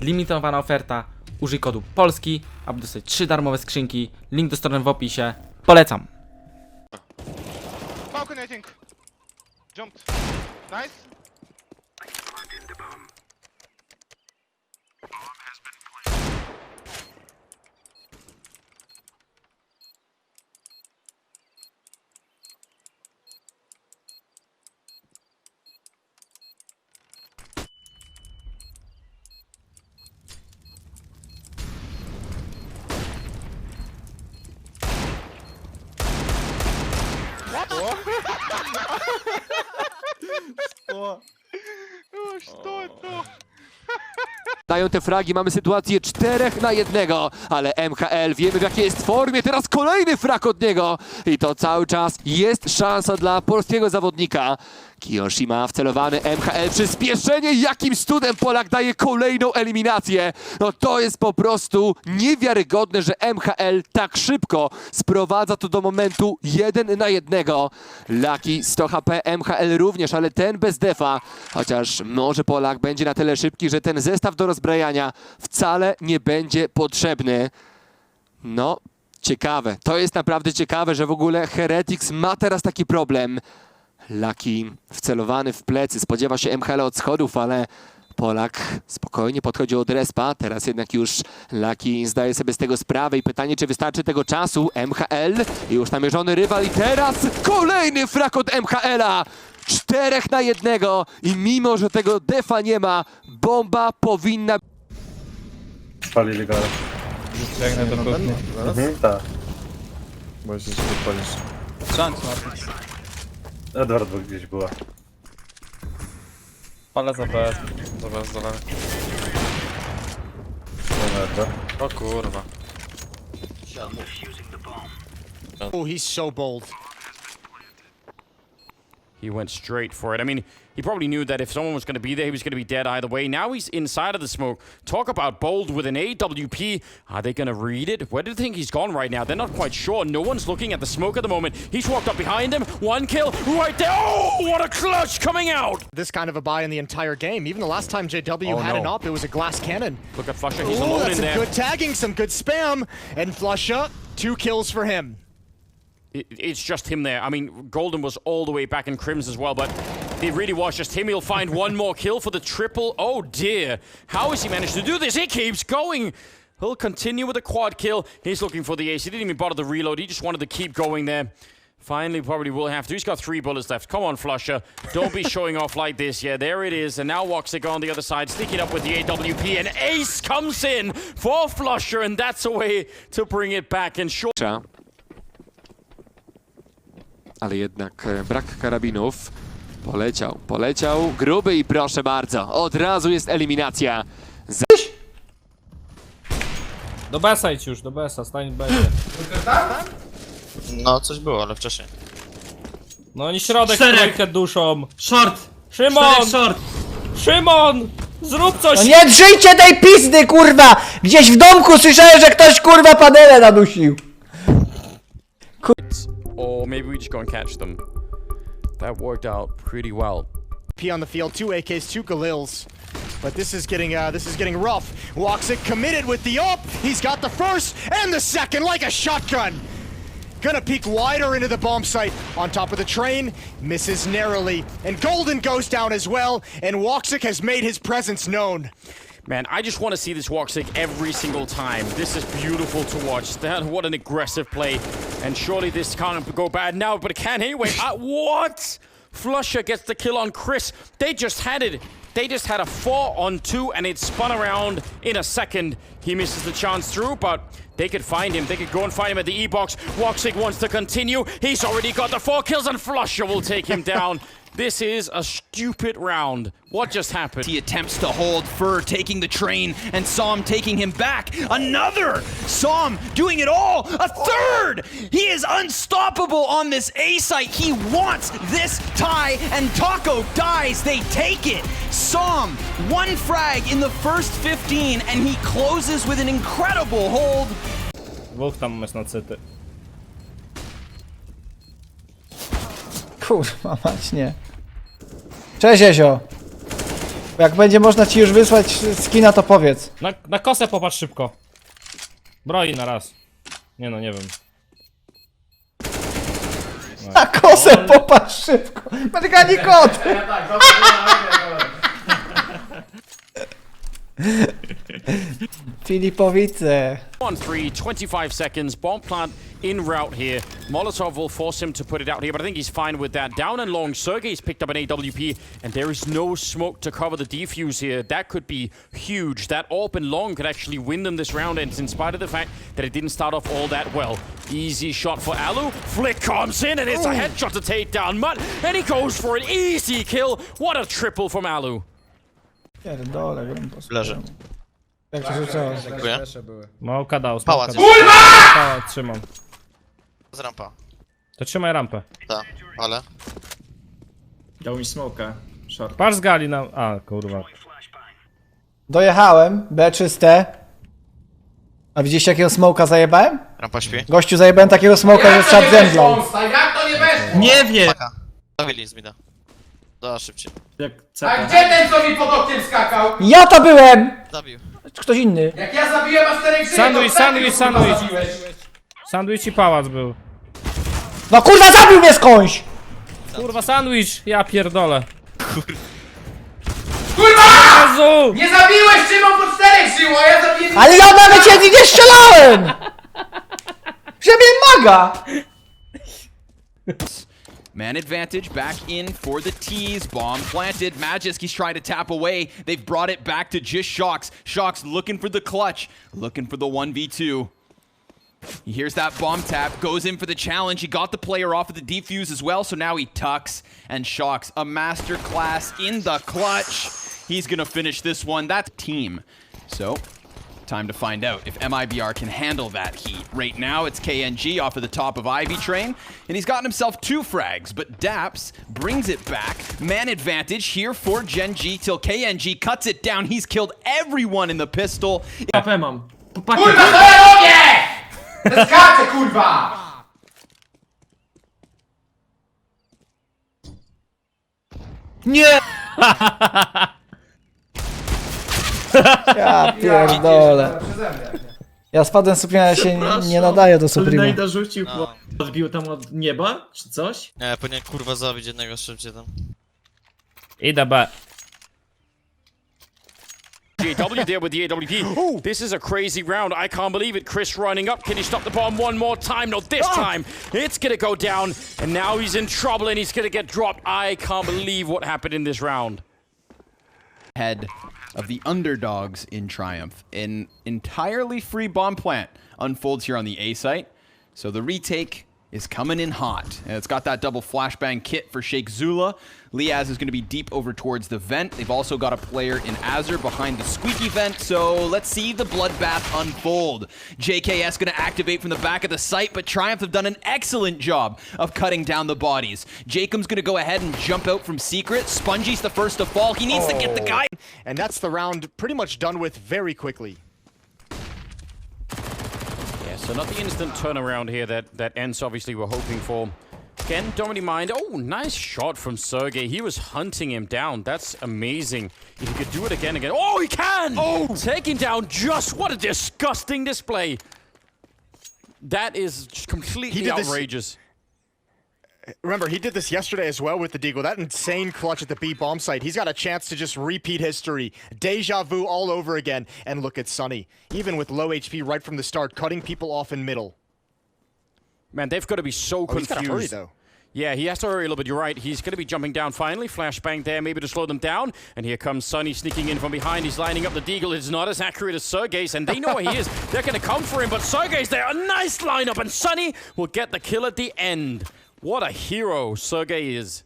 Limitowana oferta. Użyj kodu POLSKI, aby dostać 3 darmowe skrzynki. Link do strony w opisie. Polecam. Balcony, I think. Jumped. Nice. Oh, что это? Dają te fragi, mamy sytuację 4 na 1, ale MHL wiemy w jakiej jest formie, teraz kolejny frag od niego i to cały czas jest szansa dla polskiego zawodnika. Kiyoshima wcelowany MHL, przyspieszenie, jakim studem Polak daje kolejną eliminację. No to jest po prostu niewiarygodne, że MHL tak szybko sprowadza to do momentu 1 na 1. Lucky 100 HP, MHL również, ale ten bez defa, chociaż może Polak będzie na tyle szybki, że ten zestaw do rozbrajania wcale nie będzie potrzebny. No, ciekawe. To jest naprawdę ciekawe, że w ogóle Heretics ma teraz taki problem. Lucky wcelowany w plecy, spodziewa się MHL od schodów, ale Polak spokojnie podchodzi od respa. Teraz jednak już Lucky zdaje sobie z tego sprawę i pytanie, czy wystarczy tego czasu. MHL, już namierzony rywal i teraz kolejny frak od MHL-a. Czterech na jednego i mimo, że tego defa nie ma, bomba powinna Spalili go. Biegnę do kuchni. Mhm, tak. Bo się podpalisz. Edward bo gdzieś była. Palę za B. Za B, za B. Edward. O kurwa. Oh, he's so bold. He went straight for it. I mean, he probably knew that if someone was going to be there, he was going to be dead either way. Now he's inside of the smoke. Talk about bold with an AWP. Are they going to read it? Where do you think he's gone right now? They're not quite sure. No one's looking at the smoke at the moment. He's walked up behind him. One kill right there. Oh, what a clutch coming out. This kind of a buy in the entire game. Even the last time JW Oh, had an no. op, it was a glass cannon. Look at Flusher. He's Ooh, alone that's in some there. good tagging, some good spam. And Flusha, two kills for him. It- it's just him there. I mean, Golden was all the way back in Crims as well, but it really was just him. He'll find one more kill for the triple. Oh dear. How has he managed to do this? He keeps going. He'll continue with a quad kill. He's looking for the ace. He didn't even bother the reload. He just wanted to keep going there. Finally, probably will have to. He's got three bullets left. Come on, Flusher. Don't be showing off like this. Yeah, there it is. And now Woxic on the other side, sneaking up with the AWP. And Ace comes in for Flusher, and that's a way to bring it back. And sure. Ale jednak e, brak karabinów. Poleciał, poleciał. Gruby i proszę bardzo. Od razu jest eliminacja. Do Besa idź już, do Besa, stań w Besie. No, coś było, ale wcześniej. No oni środek Czterech. trójkę duszą. Short! Szymon! Czterech short! Szymon! Zrób coś! No nie drzyjcie tej pizdy, kurwa! Gdzieś w domku słyszałem, że ktoś, kurwa, panele nadusił. Or maybe we just go and catch them. That worked out pretty well. P on the field, two AKs, two Galils. But this is getting uh, this is getting rough. Woxic committed with the up. He's got the first and the second like a shotgun. Gonna peek wider into the bomb site on top of the train. Misses narrowly. And Golden goes down as well. And Woxic has made his presence known. Man, I just want to see this walk every single time. This is beautiful to watch. That what an aggressive play. And surely this can't go bad now, but it can anyway. Uh, what? Flusher gets the kill on Chris. They just had it. They just had a four on two, and it spun around in a second. He misses the chance through, but they could find him. They could go and find him at the E-box. Woxic wants to continue. He's already got the four kills, and Flusher will take him down. This is a stupid round. What just happened? He attempts to hold Fur taking the train and Psalm taking him back. Another! Psalm doing it all! A third! He is unstoppable on this A site. He wants this tie, and Taco dies. They take it. Psalm, one frag in the first 15, and he closes with an incredible hold. Dwóch tam jest na cyty. Kurwa, mać nie. Cześć, Ezio. Jak będzie można ci już wysłać skina, to powiedz. Na, na kosę popatrz szybko. Broi na raz. Nie no, nie wiem. Na kosę popatrz szybko. Mergani kot! Filipowice. On three, 25 seconds. Bomb plant in route here. Molotov will force him to put it out here, but I think he's fine with that. Down and long, Sergey's picked up an AWP, and there is no smoke to cover the defuse here. That could be huge. That open long could actually win them this round, and in spite of the fact that it didn't start off all that well. Easy shot for Alu. Flick comes in, and it's a headshot to take down Mutt, and he goes for an easy kill. What a triple from Alu. Pierdolę, grumpo. Leży. Jak to rzucałeś? Dziękuję. Małka dał, Pałac. smoka dał. Pałac trzymam. Z rampa. To trzymaj rampę. Tak, ale. Dał mi smoka. Short. Patrz z gali na... A, kurwa. Dojechałem, B czyste. A widzieliście jakiego smoka zajebałem? Rampa śpi. Gościu zajebałem takiego smoka, że czat zemdlał. Nie wie! Paka. Dawili z mida. Da szybciej. Jak A gdzie ten, co mi pod oknem skakał? Ja to byłem! Zabił. Czy ktoś inny? Jak ja zabiłem żyje, Sandwich, to sandwich, wtedy, kurwa, sandwich. zabiłeś. Sandwich i pałac był. No kurwa zabił mnie skądś! Kurwa, sandwich! Ja pierdolę. Kurwa! Jezu! Nie zabiłeś, Szymon, po czterech żyło, a ja zabiłem... Ale ja nawet jedni nie strzelałem! Że mnie maga! Man advantage back in for the tease. Bomb planted. Magiski's trying to tap away. They've brought it back to just Shocks. Shocks looking for the clutch, looking for the 1v2. He hears that bomb tap, goes in for the challenge. He got the player off of the defuse as well, so now he tucks and Shocks. A master class in the clutch. He's gonna finish this one. That's team. So, Time to find out if MIBR can handle that heat. Right now, it's KNG off of the top of Ivy Train, and he's gotten himself two frags, but Daps brings it back. Man advantage here for Gen G till KNG cuts it down. He's killed everyone in the pistol. Kurwa, co ja robię? Zeskaczę, kurwa! Ja pierdolę. Ja spadłem z Suprema, ja się nie, nie nadaję do Suprema. Najda rzucił, No. odbił tam od nieba, czy coś? Nie, powinien kurwa zabić jednego szybciej tam. Idę B. JW there with the AWP. This is a crazy round. I can't believe it. Chris running up. Can he stop the bomb one more time? No, this time it's going to go down. And now he's in trouble and he's going to get dropped. I can't believe what happened in this round. Head of the underdogs in Triumph. An entirely free bomb plant unfolds here on the A site. So the retake is coming in hot. And it's got that double flashbang kit for Sheikh Zula. Liaz is going to be deep over towards the vent. They've also got a player in Azure behind the squeaky vent. So let's see the bloodbath unfold. JKS going to activate from the back of the site, but Triumph have done an excellent job of cutting down the bodies. Jacob's going to go ahead and jump out from secret. Spongy's the first to fall. He needs to get the oh. guy. And that's the round pretty much done with very quickly. So not the instant turnaround here that, that Ents obviously were hoping for. Again, don't really mind. Oh, nice shot from Sergey. He was hunting him down. That's amazing. If he could do it again again. Oh, he can! Oh! Taking down just what a disgusting display. That is completely outrageous. Remember, he did this yesterday as well with the Deagle. That insane clutch at the B bomb site. He's got a chance to just repeat history. Deja vu all over again. And look at Sunny. Even with low HP right from the start, cutting people off in middle. Man, they've got to be so Oh, confused. to hurry, though. Yeah, he has to hurry a little bit. You're right. He's going to be jumping down finally. Flashbang there, maybe to slow them down. And here comes Sonny sneaking in from behind. He's lining up the Deagle. It's not as accurate as Sergey's, and they know where he is. They're going to come for him, but Sergey's there. A nice lineup, and Sonny will get the kill at the end. What a hero Sergey is.